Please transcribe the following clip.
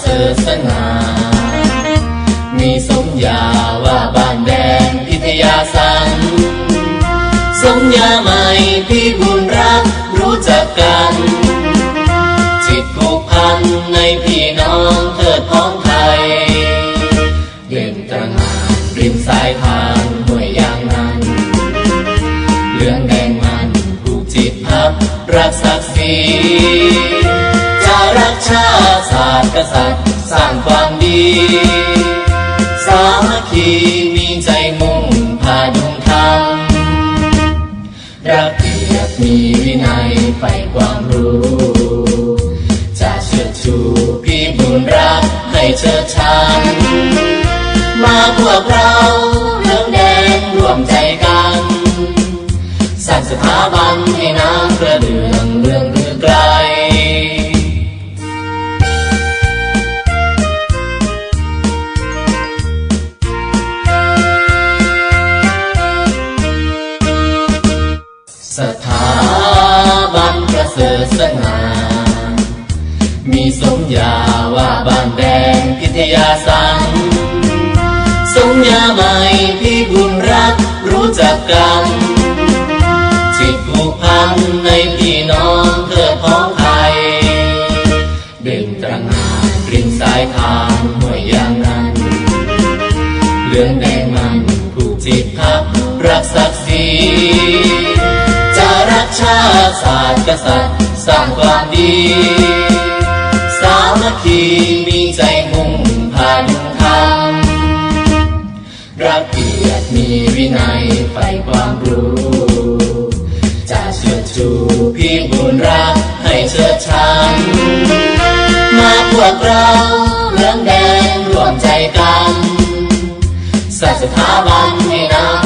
เสริฐสง่ามีสมญาว่าบ้านแดงพิทยาสัง สมญาใหม่พี่บุญรักรู้จักกัน จิตผูกพันในพี่น้องเทิดท้องไทย เด่นตระหงานริมสายทางห้วยยางนั้นเหลืองแดงมันผูกจิตพับรักศักดิ์ศรี กษัตริย์สร้างความดี สามัคคีมีใจมุ่งพาดุงธรรมรักเกียรติมีวินัยใฝ่ความรู้ จะเชิดชูพี่บุญรักให้เชิดชันมาพวกเราเรื่องแดงรวมใจกันสร้างสถาบันให้น้ำกระเดื่องเรื่องเรือไกล สถาบันประเสริฐสง่ามีสมญาว่าบ้านแดงพิทยาสัง สมญาใหม่พี่บุญรักรู้จักกันจิตผูกพันในพี่น้องเทิดท้องไทยเด่นตระหานริมสายทางห้วยยางนั้นเลืองแดงมันผูกจิตพับรักศักดิ์ศรี ชาติศาสตร์กษัตริย์สร้างความดี สามัคคีมีใจมุ่งพาดุงธรรมรักเกียรติมีวินัยใฝ่ความรู้จะเชิดชูพี่บุญรักให้เชิดชันมาพวกเราเรื่องแดงร่วมใจกันสร้าสถาบันให้น้